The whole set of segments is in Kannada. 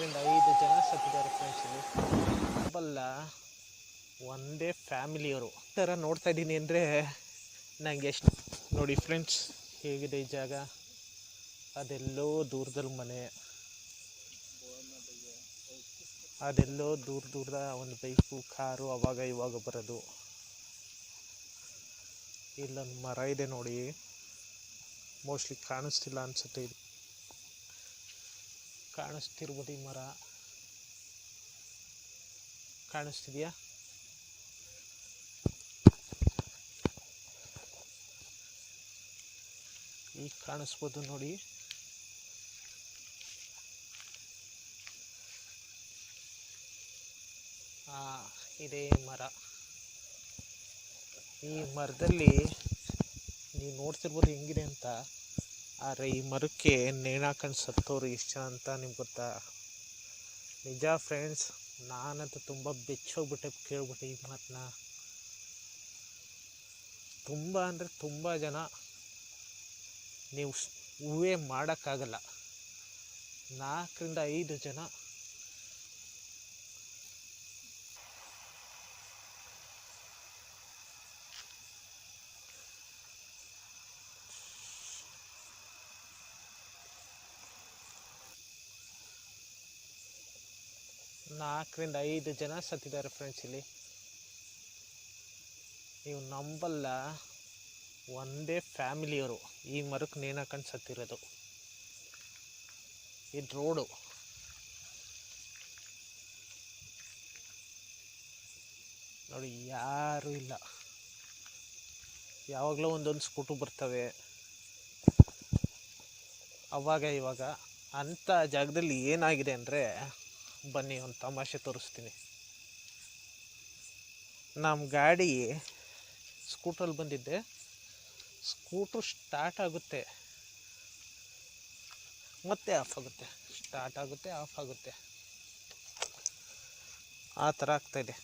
ನಾಲ್ಕರಿಂದ ಐದು ಜನ ಸತ್ತಿದ್ದಾರೆ ಫ್ರೆಂಡ್ಸ್ ಇಲ್ಲಿ. ಬಲ್ಲ ಒಂದೇ ಫ್ಯಾಮಿಲಿಯವರು. ಥರ ನೋಡ್ತಾ ಇದ್ದೀನಿ ಅಂದರೆ ನನಗೆ ಎಷ್ಟು ನೋಡಿ ಫ್ರೆಂಡ್ಸ್ ಹೇಗಿದೆ ಈ ಜಾಗ? ಅದೆಲ್ಲೋ ದೂರದಲ್ಲಿ ಮನೆ. ಅದೆಲ್ಲೋ ದೂರ ದೂರದ ಒಂದು ಬೈಕು, ಕಾರು ಅವಾಗ ಇವಾಗ ಬರೋದು. ಇಲ್ಲೊಂದು ಮರ ಇದೆ ನೋಡಿ. ಮೋಸ್ಟ್ಲಿ ಕಾಣಿಸ್ತಿಲ್ಲ ಅನಿಸುತ್ತೆ ಇದು. ಕಾಣಿಸ್ತಿರ್ಬೋದು ಈ ಮರ. ಕಾಣಿಸ್ತಿದೆಯಾ? ಈಗ ಕಾಣಿಸ್ಬೋದು ನೋಡಿ. ಇದೇ ಮರ. ಈ ಮರದಲ್ಲಿ ನೀವು ನೋಡ್ತಿರ್ಬೋದು ಹೆಂಗಿದೆ ಅಂತ. ಆದರೆ ಈ ಮರಕ್ಕೆ ನೇಣಾಕಂಡು ಸತ್ತೋರು ಎಷ್ಟು ಜನ ಅಂತ ನಿಮ್ಗೆ ಗೊತ್ತಾ? ನಿಜ ಫ್ರೆಂಡ್ಸ್ ನಾನಂತೂ ತುಂಬ ಬೆಚ್ಚೋಗ್ಬಿಟ್ಟೆ ಕೇಳ್ಬಿಟ್ಟೆ ಈ ಮಾತನ್ನ ತುಂಬ ಅಂದರೆ ತುಂಬ ಜನ ನೀವು ಊಹೆ ಮಾಡೋಕ್ಕಾಗಲ್ಲ. ನಾಲ್ಕರಿಂದ ಐದು ಜನ ನಾಲ್ಕರಿಂದ ಐದು ಜನ ಸತ್ತಿದ್ದಾರೆ ಫ್ರೆಂಡ್ಸ್ ಇಲ್ಲಿ. ನೀವು ನಂಬಲ್ಲ, ಒಂದೇ ಫ್ಯಾಮಿಲಿಯವರು ಈ ಮರಕ್ಕೆ ನೇಣಾಕೊಂಡು ಸತ್ತಿರೋದು. ಇದು ರೋಡು ನೋಡಿ, ಯಾರೂ ಇಲ್ಲ. ಯಾವಾಗಲೂ ಒಂದೊಂದು ಸ್ಕೂಟು ಬರ್ತವೆ. ಅವಾಗ ಇವಾಗ ಅಂಥ ಜಾಗದಲ್ಲಿ ಏನಾಗಿದೆ ಅಂದರೆ ಬನ್ನಿ ಒಂದು ತಮಾಷೆ ತೋರಿಸ್ತೀನಿ. ನಮ್ಮ ಗಾಡಿ ಸ್ಕೂಟ್ರಲ್ಲಿ ಬಂದಿದ್ದೆ. ಸ್ಕೂಟ್ರು ಸ್ಟಾರ್ಟ್ ಆಗುತ್ತೆ. ಮತ್ತೆ ಆಫ್ ಆಗುತ್ತೆ. ಸ್ಟಾರ್ಟ್ ಆಗುತ್ತೆ ಆಫ್ ಆಗುತ್ತೆ. ಆ ಥರ ಆಗ್ತಾಯಿದೆ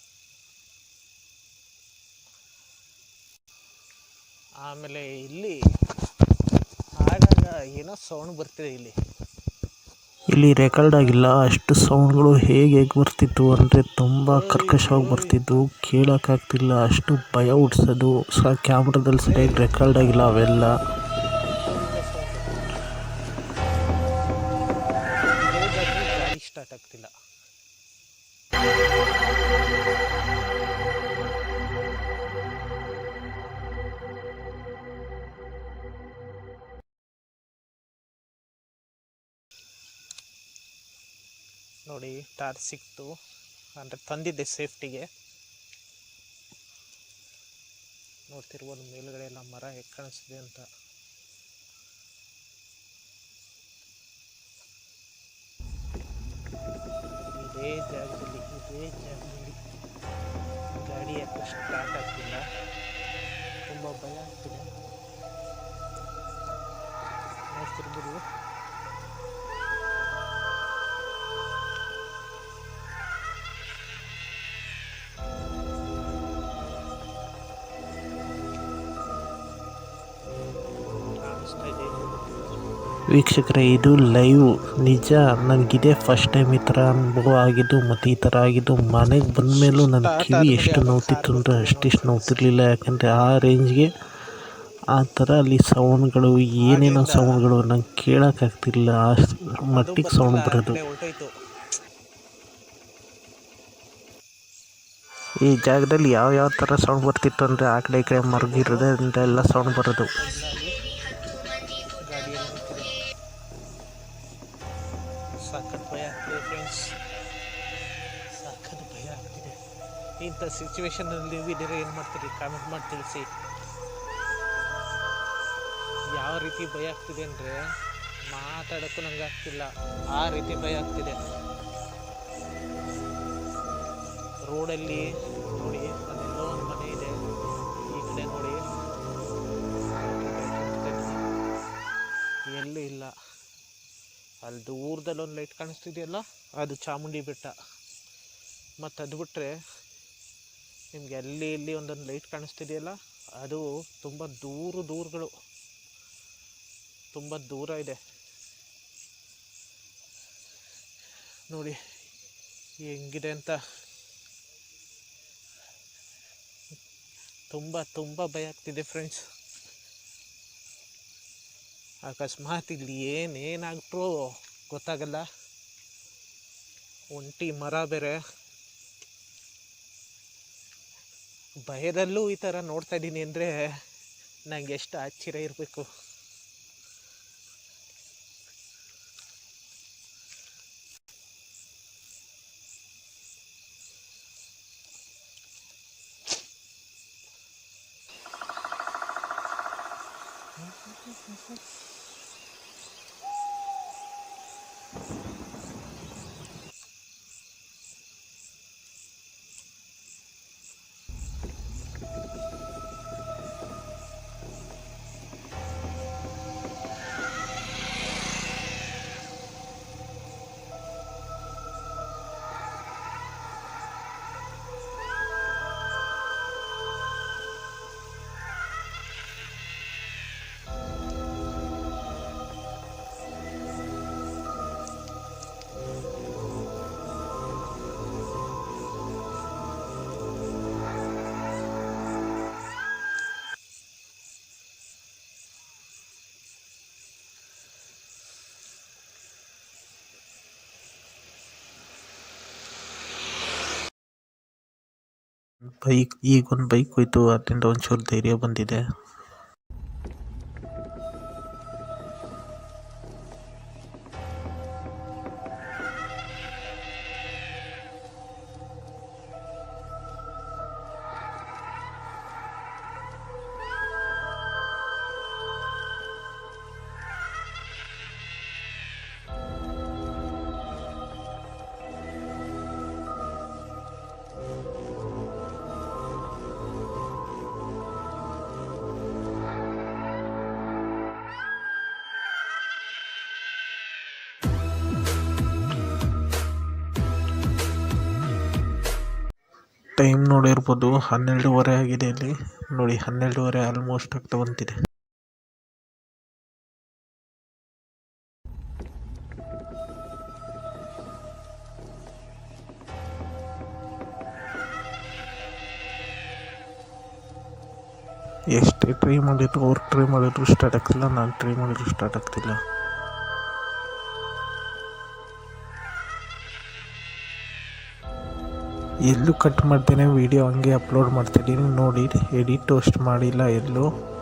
ಆಮೇಲೆ ಇಲ್ಲಿ ಆಗಾಗ ಏನೋ ಸೌಂಡ್ ಬರ್ತಿದೆ ಇಲ್ಲಿ. ಇಲ್ಲಿ ರೆಕಾರ್ಡ್ ಆಗಿಲ್ಲ, ಅಷ್ಟು ಸೌಂಡ್ಗಳು ಹೇಗೆ ಹೇಗೆ ಬರ್ತಿತ್ತು ಅಂದರೆ ತುಂಬ ಕರ್ಕಶವಾಗಿ ಬರ್ತಿತ್ತು ಕೇಳೋಕ್ಕಾಗ್ತಿಲ್ಲ ಅಷ್ಟು ಭಯ ಹುಟ್ಸೋದು. ಸಹ ಕ್ಯಾಮ್ರದಲ್ಲಿ ಸರಿಯಾಗಿ ರೆಕಾರ್ಡ್ ಆಗಿಲ್ಲ ಅವೆಲ್ಲ. ನೋಡಿ, ಟಾರ್ ಸಿಕ್ತು. ಅಂದರೆ ತಂದಿದ್ದೆ ಸೇಫ್ಟಿಗೆ. ನೋಡ್ತಿರ್ಬೋದು ಮೇಲುಗಡೆ ಎಲ್ಲ ಮರ ಹೇಗೆ ಕಾಣಿಸ್ತಿದೆ ಅಂತ. ಇದೇ ಜಾಗದಲ್ಲಿ ಇದೇ ಜಾಗದಲ್ಲಿ ಗಾಡಿ ಯಾಕೆ ಸ್ಟಾರ್ಟ್ ಆಗ್ತಿಲ್ಲ. ತುಂಬ ಭಯ ಆಗ್ತಿದೆ. ನೋಡ್ತಿರ್ಬೋದು. ವೀಕ್ಷಕರೇ, ಇದು ಲೈವ್ ನಿಜ. ನನಗಿದೆ ಫಸ್ಟ್ ಟೈಮ್ ಈ ಥರ ಅನುಭವ ಆಗಿದ್ದು, ಮತ್ತು ಈ ಥರ ಆಗಿದ್ದು. ಮನೆಗೆ ಬಂದ ಮೇಲೂ ನನ್ನ ಕಿವಿ ಎಷ್ಟು ನೋವ್ತಿತ್ತು ಅಂದರೆ ಅಷ್ಟಿಷ್ಟು ನೋವ್ತಿರ್ಲಿಲ್ಲ. ಯಾಕಂದರೆ ಆ ರೇಂಜ್ಗೆ ಆ ಥರ ಅಲ್ಲಿ ಸೌಂಡ್ಗಳು ಏನೇನೋ ಸೌಂಡ್ಗಳು ನಂಗೆ ಕೇಳೋಕ್ಕಾಗ್ತಿರ್ಲಿಲ್ಲ ಆ ಮಟ್ಟಿಗೆ ಸೌಂಡ್ ಬರೋದು. ಈ ಜಾಗದಲ್ಲಿ ಯಾವ ಯಾವ ಥರ ಸೌಂಡ್ ಬರ್ತಿತ್ತು ಅಂದರೆ ಆ ಕಡೆ ಈ ಕಡೆ ಅಂತ ಎಲ್ಲ ಸೌಂಡ್ ಬರೋದು. ಸಿಚುವೇಶನಲ್ಲಿ ನೀವು ಇದ್ದೀರಾ ಏನು ಮಾಡ್ತೀರಿ? ಕಾಮೆಂಟ್ ಮಾಡಿ ತಿಳಿಸಿ. ಯಾವ ರೀತಿ ಭಯ ಆಗ್ತಿದೆ ಅಂದರೆ ಮಾತಾಡೋಕ್ಕೂ ನಂಗೆ ಆಗ್ತಿಲ್ಲ. ಆ ರೀತಿ ಭಯ ಆಗ್ತಿದೆ. ರೋಡಲ್ಲಿ ನೋಡಿ, ಅಲ್ಲೆಲ್ಲೋ ಒಂದು ಮನೆ ಇದೆ. ಈ ಕಡೆ ನೋಡಿ. ಎಲ್ಲೂ ಇಲ್ಲ. ಅಲ್ಲಿ ದೂರದಲ್ಲಿ ಒಂದು ಲೈಟ್ ಕಾಣಿಸ್ತಿದೆಯಲ್ಲ, ಅದು ಚಾಮುಂಡಿ ಬೆಟ್ಟ. ಮತ್ತು ಅದು ಬಿಟ್ಟರೆ ನಿಮ್ಗೆ ಅಲ್ಲಿ ಇಲ್ಲಿ ಒಂದೊಂದು ಲೈಟ್ ಕಾಣಿಸ್ತಿದೆಯಲ್ಲ, ಅದು ತುಂಬ ದೂರ ದೂರಗಳು. ತುಂಬ ದೂರ ಇದೆ. ನೋಡಿ, ಹೆಂಗಿದೆ ಅಂತ. ತುಂಬ ತುಂಬ ಭಯ ಆಗ್ತಿದೆ ಫ್ರೆಂಡ್ಸ್ ಅಕಸ್ಮಾತ್ ಇಲ್ಲಿ ಏನೇನಾಗ್ಬಿಟ್ರು ಗೊತ್ತಾಗಲ್ಲ. ಒಂಟಿ ಮರ ಬೇರೆ. ಭಯದಲ್ಲೂ ಈ ಥರ ನೋಡ್ತಾ ಇದ್ದೀನಿ ಅಂದರೆ ನಂಗೆ ಎಷ್ಟು ಆಶ್ಚರ್ಯ ಇರಬೇಕು. ಬೈಕ್ ಈಗ ಒಂದು ಬೈಕ್ ಹೋಯ್ತು ಅದರಿಂದ ಒಂಚೂರು ಧೈರ್ಯ ಬಂದಿದೆ. ಟೈಮ್ ನೋಡಿರ್ಬೋದು, ಹನ್ನೆರಡೂವರೆ ಆಗಿದೆ ಇಲ್ಲಿ. ನೋಡಿ, ಹನ್ನೆರಡೂವರೆ ಆಲ್ಮೋಸ್ಟ್ ಆಗ್ತಾ ಬಂತಿದೆ ಎಷ್ಟೇ ಟ್ರೈ ಮಾಡಿದ್ರು, ಅವ್ರು ಟ್ರೈ ಮಾಡಿದ್ರು ಸ್ಟಾರ್ಟ್ ಆಗ್ತಿಲ್ಲ, ನಾನು ಟ್ರೈ ಮಾಡಿದ್ರು ಸ್ಟಾರ್ಟ್ ಆಗ್ತಿಲ್ಲ. ಎಲ್ಲೂ ಕಟ್ ಮಾಡ್ತೇನೆ ವೀಡಿಯೋ ಹಂಗೆ ಅಪ್ಲೋಡ್ ಮಾಡ್ತಿದ್ದೀನಿ. ನೋಡಿ ಎಡಿಟ್ ಅಷ್ಟು ಮಾಡಿಲ್ಲ ಎಲ್ಲೂ.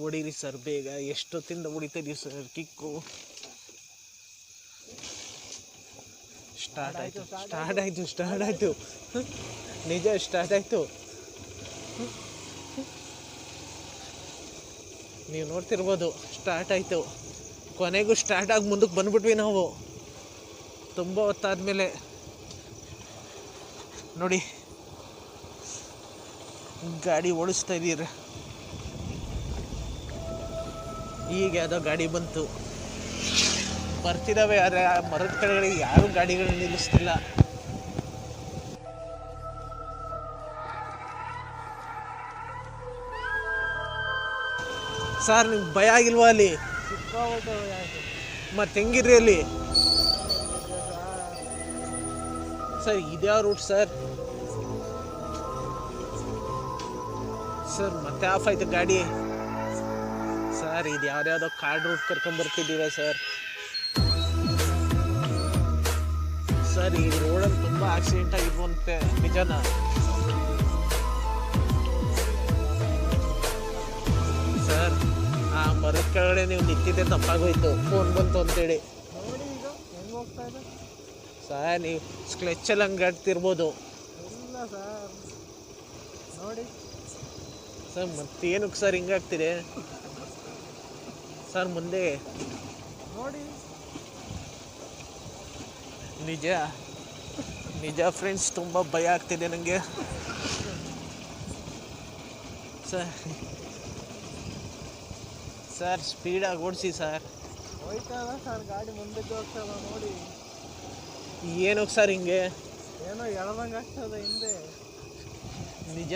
ಹೊಡೀರಿ ಸರ್, ಬೇಗ ಎಷ್ಟೊತ್ತಿಂದ ಹೊಡಿತೀರಿ ಸರ್, ಕಿಕ್ಕು. ಸ್ಟಾರ್ಟ್ ಆಯಿತು ಸ್ಟಾರ್ಟ್ ಆಯಿತು ಸ್ಟಾರ್ಟ್ ಆಯಿತು. ನಿಜ ಸ್ಟಾರ್ಟ್ ಆಯಿತು. ನೀವು ನೋಡ್ತಿರ್ಬೋದು, ಸ್ಟಾರ್ಟ್ ಆಯಿತು. ಕೊನೆಗೂ ಸ್ಟಾರ್ಟ್ ಆಗಿ ಮುಂದಕ್ಕೆ ಬಂದ್ಬಿಟ್ವಿ ನಾವು. ತುಂಬ ಹೊತ್ತಾದ್ಮೇಲೆ. ನೋಡಿ, ಗಾಡಿ ಓಡಿಸ್ತಾ ಇದ್ದೀರಿ. ಈಗ ಯಾವುದೋ ಗಾಡಿ ಬಂತು. ಬರ್ತಿದ್ದಾವೆ ಆದರೆ ಆ ಮರದ ಕಡೆಗಳಿಗೆ ಯಾರು ಗಾಡಿಗಳು ನಿಲ್ಲಿಸ್ತಿಲ್ಲ. ಸರ್, ನಿಮ್ಗೆ ಭಯ ಆಗಿಲ್ವಾ ಅಲ್ಲಿ? ಮತ್ತೆ ಹೆಂಗಿರ್ರಿ ಅಲ್ಲಿ? ಸರ್ ಇದ್ಯಾವ ರೂಟ್ ಸರ್? ಸರ್, ಮತ್ತೆ ಆಫ್ ಆಯ್ತು ಗಾಡಿ. ಸರ್, ಇದು ಯಾವ್ದ್ಯಾವ್ದೋ ಕಾರ್ಡ್ ರೂಟ್ ಕರ್ಕೊಂಡ್ ಬರ್ತಿದ್ದೀರ ಸರ್? ಸರ್, ಈ ರೋಡಲ್ಲಿ ತುಂಬ ಆಕ್ಸಿಡೆಂಟ್ ಆಗಿರುವಂತೆ ನಿಜನಾ? ಸರ್, ಆ ಮರದ ಕೆಳಗಡೆ ನೀವು ನಿಂತಿದ್ದೆ ತಪ್ಪಾಗೋಯ್ತು. ಫೋನ್ ಬಂತು ಅಂತೇಳಿ. ಸರ್, ನೀವು ಸ್ಕ್ಲೆಚ್ಚಲ್ಲಿ ಹಂಗೆ ಆಡ್ತಿರ್ಬೋದು. ಸರ್ ಮತ್ತೇನಕ್ಕೆ ಸರ್ ಹಿಂಗಾಗ್ತಿದೆ? ಸರ್ ಮುಂದೆ. ನೋಡಿ. ನಿಜ. ನಿಜ ಫ್ರೆಂಡ್ಸ್ ತುಂಬ ಭಯ ಆಗ್ತಿದೆ ನನಗೆ ಸರ್. ಸರ್ ಸ್ಪೀಡಾಗಿ ಓಡಿಸಿ ಸರ್. ಹೋಯ್ತಲ್ಲ ಸರ್ ಗಾಡಿ ಮುಂದಕ್ಕೆ ಹೋಗ್ತದ ನೋಡಿ. ಏನೋ ಸರ್ ಹಿಂಗೆ? ಏನೋ ಎಳ್ದಂಗೆ ಆಗ್ತದ ಹಿಂದೆ. ನಿಜ.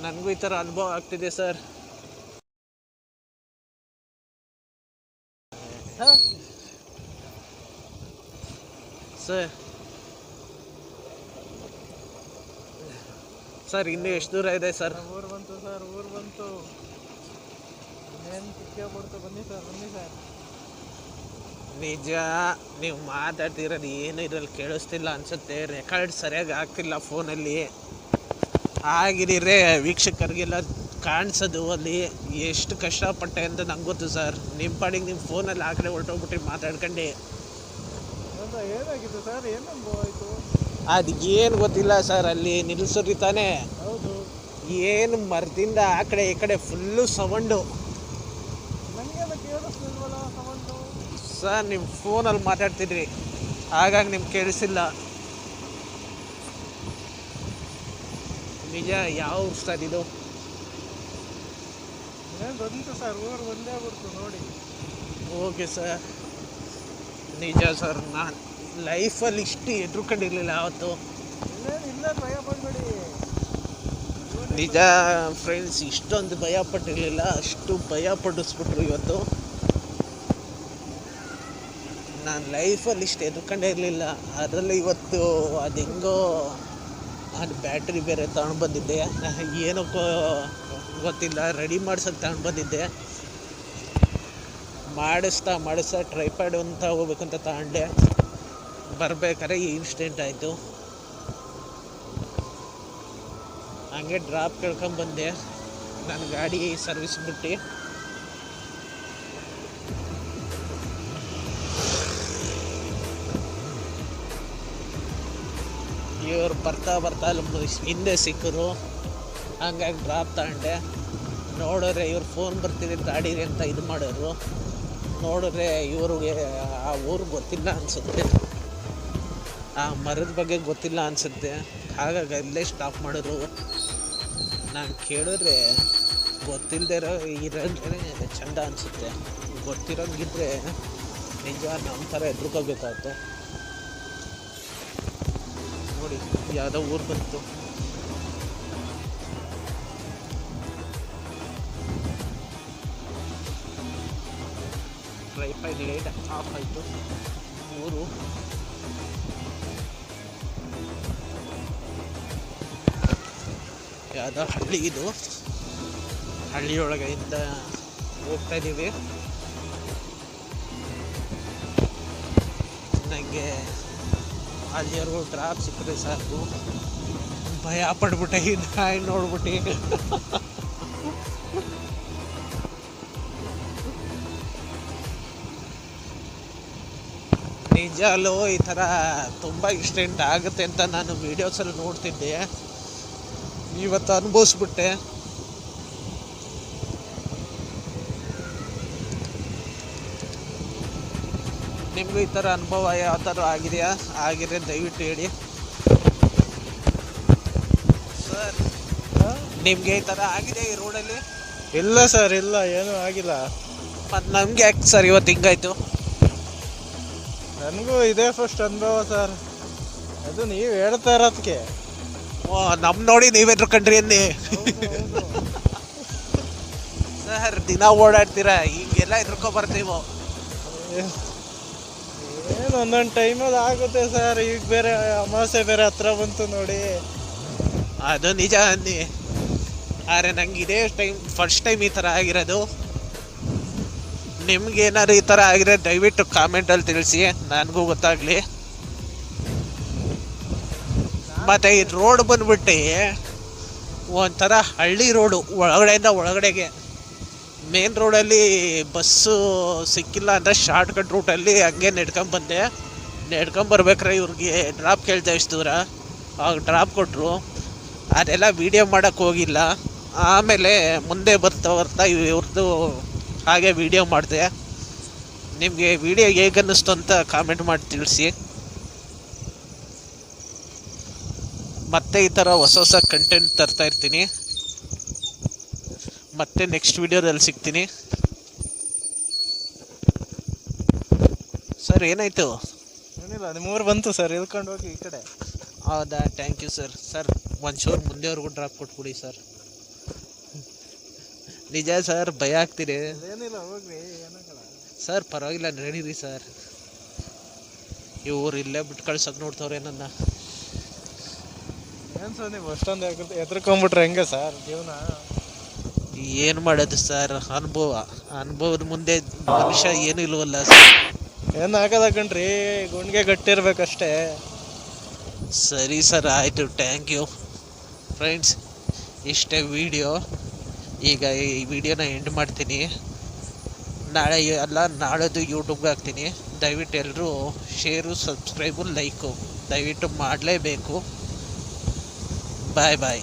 ನನಗೂ ಈ ಥರ ಅನುಭವ ಆಗ್ತಿದೆ ಸರ್. ಸರ್ ಸರ್ ಇನ್ನು ಎಷ್ಟು ದೂರ ಇದೆ ಸರ್? ಊರು ಬಂತು ಸರ್ ಊರು ಬಂತು. ಬಿಡ್ತು ಬನ್ನಿ ಸರ್ ಬನ್ನಿ ಸರ್. ನಿಜ ನೀವು ಮಾತಾಡ್ತಿರೋದು ಏನು ಇದ್ರಲ್ಲಿ ಕೇಳಿಸ್ತಿಲ್ಲ ಅನ್ಸುತ್ತೆ. ರೆಕಾರ್ಡ್ ಸರಿಯಾಗಿ ಆಗ್ತಿಲ್ಲ ಫೋನಲ್ಲಿ. ಆಗಿದ್ರೆ ವೀಕ್ಷಕರಿಗೆಲ್ಲ ಕಾಣಿಸೋದು ಅಲ್ಲಿ ಎಷ್ಟು ಕಷ್ಟಪಟ್ಟೆ ಅಂತ ನಂಗೆ ಗೊತ್ತು ಸರ್. ನಿಮ್ಮ ಪಾಡಿಗೆ ನಿಮ್ಮ ಫೋನಲ್ಲಿ ಆ ಕಡೆ ಹೊರಟೋಗ್ಬಿಟ್ಟು ಮಾತಾಡ್ಕೊಂಡು. ಏನಾಗಿತ್ತು ಸರ್? ಏನು ಆಯಿತು? ಅದು ಏನು ಗೊತ್ತಿಲ್ಲ ಸರ್ ಅಲ್ಲಿ ನಿಲ್ಲಿಸೋರಿ ತಾನೇ. ಹೌದು. ಏನು ಮರದಿಂದ ಆ ಕಡೆ ಈ ಕಡೆ ಫುಲ್ಲು ಸೌಂಡು. ನನಗೆಲ್ಲ ಕೇಳಿಸ್ತಿಲ್ವಲ್ಲ ಸೌಂಡು? ಸರ್ ನಿಮ್ಮ ಫೋನಲ್ಲಿ ಮಾತಾಡ್ತಿದ್ರಿ. ಹಾಗಾಗಿ ನಿಮ್ಗೆ ಕೇಳಿಸಿಲ್ಲ. ನಿಜ ಯಾವ ಸರ್ ಇದು? ಬಂತು ಸರ್? ಊರು ಒಂದೇ ಬಿಡ್ತು ನೋಡಿ. Okay sir. ನಿಜ ಸರ್, ನಾನು ಲೈಫಲ್ಲಿ ಇಷ್ಟು ಎದುರುಕೊಂಡಿರಲಿಲ್ಲ ಆವತ್ತು ನಿಜ ಫ್ರೆಂಡ್ಸ್ ಇಷ್ಟೊಂದು ಭಯ ಪಟ್ಟಿರಲಿಲ್ಲ ಅಷ್ಟು ಭಯ ಪಡಿಸ್ಬಿಟ್ರು ಇವತ್ತು. ನಾನು ಲೈಫಲ್ಲಿ ಇಷ್ಟು ಎದುರ್ಕೊಂಡೇ ಇರಲಿಲ್ಲ. ಅದರಲ್ಲಿ ಇವತ್ತು ಅದು ಹೆಂಗೋ ಅದು ಬ್ಯಾಟ್ರಿ ಬೇರೆ ತಗೊಂಡು ಬಂದಿದ್ದೆ. ಏನಕ್ಕೋ ಗೊತ್ತಿಲ್ಲ ರೆಡಿ ಮಾಡ್ಸೋಕ್ಕೆ ತಗೊಂಡು ಬಂದಿದ್ದೆ. ಮಾಡಿಸ್ತಾ ಮಾಡಿಸ್ತಾ ಟ್ರೈಪ್ಯಾಡ್ ಅಂತ ಹೋಗ್ಬೇಕಂತ ತಗೊಂಡೆ ಬರ್ಬೇಕಾದ್ರೆ ಈ ಇನ್ಸಿಡೆಂಟ್ ಆಯಿತು. ಹಂಗೆ ಡ್ರಾಪ್ ಕೇಳ್ಕೊಂಬಂದೆ ನನ್ನ ಗಾಡಿ ಸರ್ವಿಸ್ ಬಿಟ್ಟು. ಇವ್ರು ಬರ್ತಾ ಬರ್ತಾ ಅಲ್ಲಿ ಹಿಂದೆ ಸಿಕ್ಕರು ಹಂಗಾಗಿ ಡ್ರಾಪ್ ತಗೊಂಡೆ ನೋಡೋರೆ ಇವ್ರು ಫೋನ್ ಬರ್ತಿದೆ ಗಾಡಿಗೆ ಅಂತ ಇದು ಮಾಡೋರು. ನೋಡಿದ್ರೆ ಇವ್ರಿಗೆ ಆ ಊರು ಗೊತ್ತಿಲ್ಲ ಅನಿಸುತ್ತೆ. ಆ ಮರದ ಬಗ್ಗೆ ಗೊತ್ತಿಲ್ಲ ಅನಿಸುತ್ತೆ. ಹಾಗಾಗಿ ಅಲ್ಲೇ ಸ್ಟಾಪ್ ಮಾಡಿದ್ರು. ನಾನು ಕೇಳಿದ್ರೆ ಗೊತ್ತಿಲ್ಲದೆ ಇರೋ ಇರೋದ್ರೆ ಚಂದ ಅನಿಸುತ್ತೆ. ಗೊತ್ತಿರೋಂಗಿದ್ರೆ ನಿಜ ನಮ್ಮ ಥರ ಎದುರ್ಕೋಬೇಕಾಯ್ತು ನೋಡಿ, ಯಾವುದೋ ಊರು ಬಂತು. ಟ್ರೈಫೈ ಲೇಟ್ ಆಫ್ ಆಯಿತು ಮೂರು ಯಾವುದೋ ಹಳ್ಳಿ ಇದು ಹಳ್ಳಿಯೊಳಗಿಂದ ಹೋಗ್ತಾ ಇದ್ದೀವಿ ನನಗೆ ಅಲ್ಲಿವರೆಗೂ ಡ್ರಾಪ್ ಸಿಕ್ಕರೆ ಸಾಕು. ಭಯ ಪಡ್ಬಿಟ್ಟೆ ಇದು ನೋಡ್ಬಿಟ್ಟು. ನಿಜಲ್ಲೂ ಈ ಥರ ತುಂಬ ಇನ್ಸಿಡೆಂಟ್ ಆಗುತ್ತೆ ಅಂತ ನಾನು ವೀಡಿಯೋಸಲ್ಲಿ ನೋಡ್ತಿದ್ದೆ. ಇವತ್ತು ಅನುಭವಿಸ್ಬಿಟ್ಟೆ. ನಿಮಗೂ ಈ ಥರ ಅನುಭವ ಯಾವ ಥರ ಆಗಿದೆಯಾ? ಆಗಿದೆ ದಯವಿಟ್ಟು ಹೇಳಿ. ಸರ್ ನಿಮಗೆ ಈ ಥರ ಆಗಿದೆ ಈ ರೋಡಲ್ಲಿ ಇಲ್ಲ ಸರ್ ಇಲ್ಲ ಏನೂ ಆಗಿಲ್ಲ. ಮತ್ತು ನಮಗೆ ಯಾಕೆ ಸರ್ ಇವತ್ತು ಹಿಂಗಾಯ್ತು? ನನಗೂ ಇದೇ ಫಸ್ಟ್ ಅನುಭವ ಸರ್ ಅದು ನೀವು ಹೇಳ್ತಾ ಇರೋದಕ್ಕೆ ಓ ನಮ್ಮ ನೋಡಿ ನೀವೇನು ಕಂಡ್ರಿ ಅನ್ನಿ ಸರ್ ದಿನ ಓಡಾಡ್ತೀರಾ? ಹಿಂಗೆಲ್ಲ ಎದ್ರುಕೊ ಬರ್ತೀವೋ ಏನು ಒಂದೊಂದು ಟೈಮಲ್ಲಿ ಆಗುತ್ತೆ ಸರ್ ಈಗ ಬೇರೆ ಅಮಾವಾಸ್ಯೆ ಬೇರೆ ಹತ್ರ ಬಂತು ನೋಡಿ. ಅದು ನಿಜ ಅನ್ನಿ. ಆದರೆ ನಂಗೆ ಇದೇ ಟೈಮ್ ಫಸ್ಟ್ ಟೈಮ್ ಈ ಥರ ಆಗಿರೋದು. ನಿಮ್ಗೆ ಏನಾದ್ರು ಈ ಥರ ಆಗಿದೆ ದಯವಿಟ್ಟು ಕಾಮೆಂಟಲ್ಲಿ ತಿಳಿಸಿ, ನನಗೂ ಗೊತ್ತಾಗಲಿ. ಮತ್ತು ಈ ರೋಡ್ ಬಂದ್ಬಿಟ್ಟು ಒಂಥರ ಹಳ್ಳಿ ರೋಡು ಒಳಗಡೆಯಿಂದ ಒಳಗಡೆಗೆ. ಮೇನ್ ರೋಡಲ್ಲಿ ಬಸ್ಸು ಸಿಕ್ಕಿಲ್ಲ ಅಂದರೆ ಶಾರ್ಟ್ ಕಟ್ ರೂಟಲ್ಲಿ ಹಂಗೆ ನಡ್ಕೊಂಬಂದೆ ನಡ್ಕೊಂಬರ್ಬೇಕಾರೆ ಇವ್ರಿಗೆ ಡ್ರಾಪ್ ಕೇಳ್ತಾ ಇಷ್ಟು ದೂರ. ಆಗ ಡ್ರಾಪ್ ಕೊಟ್ಟರು ಅದೆಲ್ಲ ವೀಡಿಯೋ ಮಾಡೋಕ್ಕೆ ಹೋಗಿಲ್ಲ. ಆಮೇಲೆ ಮುಂದೆ ಬರ್ತಾ ಬರ್ತಾ ಇವ್ರದ್ದು ಹಾಗೆ ವಿಡಿಯೋ ಮಾಡಿದೆ. ನಿಮಗೆ ವಿಡಿಯೋ ಹೇಗೆ ಅನ್ನಿಸ್ತು ಅಂತ ಕಾಮೆಂಟ್ ಮಾಡಿ ತಿಳಿಸಿ. ಮತ್ತೆ ಈ ಥರ ಹೊಸ ಹೊಸ ಕಂಟೆಂಟ್ ತರ್ತಾ ಇರ್ತೀನಿ. ಮತ್ತೆ ನೆಕ್ಸ್ಟ್ ವಿಡಿಯೋದಲ್ಲಿ ಸಿಗ್ತೀನಿ. ಸರ್ ಏನಾಯಿತು? ಏನಿಲ್ಲ ನಿಮ್ಮೂರು ಬಂತು ಸರ್ ಇಳ್ಕೊಂಡು ಹೋಗಿ ಈ ಕಡೆ. ಹೌದಾ ಥ್ಯಾಂಕ್ ಯು ಸರ್ ಸರ್ ಒಂದು ಚೂರು ಮುಂದೆವರೆಗೂ ಡ್ರಾಪ್ ಕೊಟ್ಬಿಡಿ ಸರ್ ನಿಜ ಸರ್ ಭಯ ಆಗ್ತೀರಿ ಏನಿಲ್ಲ ಹೋಗ್ರಿ ಏನಾಗಲ್ಲ ಸರ್ ಪರವಾಗಿಲ್ಲ ನಡೀರಿ ಸರ್. ಇವ್ರು ಇಲ್ಲೇ ಬಿಟ್ಟು ಕಳ್ಸಕ್ ನೋಡ್ತವ್ರೆ ನನ್ನ. ಏನು ಸರ್ ನೀವು ಅಷ್ಟೊಂದು ಎದ್ರಕೊಂಬಿಟ್ರೆ ಹೆಂಗೆ ಸರ್ ಜೀವನ? ಏನು ಮಾಡೋದು ಸರ್ ಅನುಭವ ಅನುಭವದ ಮುಂದೆ ಮನುಷ್ಯ ಏನು ಇಲ್ವಲ್ಲ ಸರ್. ಏನು ಆಗದ ಕಣ್ರಿ ಗುಂಡ್ಗೆ ಗಟ್ಟಿರ್ಬೇಕಷ್ಟೇ. ಸರಿ ಸರ್ ಆಯಿತು ಥ್ಯಾಂಕ್ ಯು ಫ್ರೆಂಡ್ಸ್ ಇಷ್ಟೇ ವಿಡಿಯೋ ಈಗ ಈ ವಿಡಿಯೋನ ಎಂಡ್ ಮಾಡ್ತೀನಿ. ನಾಳೆ ಅಲ್ಲ, ನಾಳೆದು ಯೂಟ್ಯೂಬ್ಗೆ ಹಾಕ್ತೀನಿ. ದಯವಿಟ್ಟು ಎಲ್ಲರೂ ಶೇರು ಸಬ್ಸ್ಕ್ರೈಬು ಲೈಕು ದಯವಿಟ್ಟು ಮಾಡಲೇಬೇಕು. ಬಾಯ್ ಬಾಯ್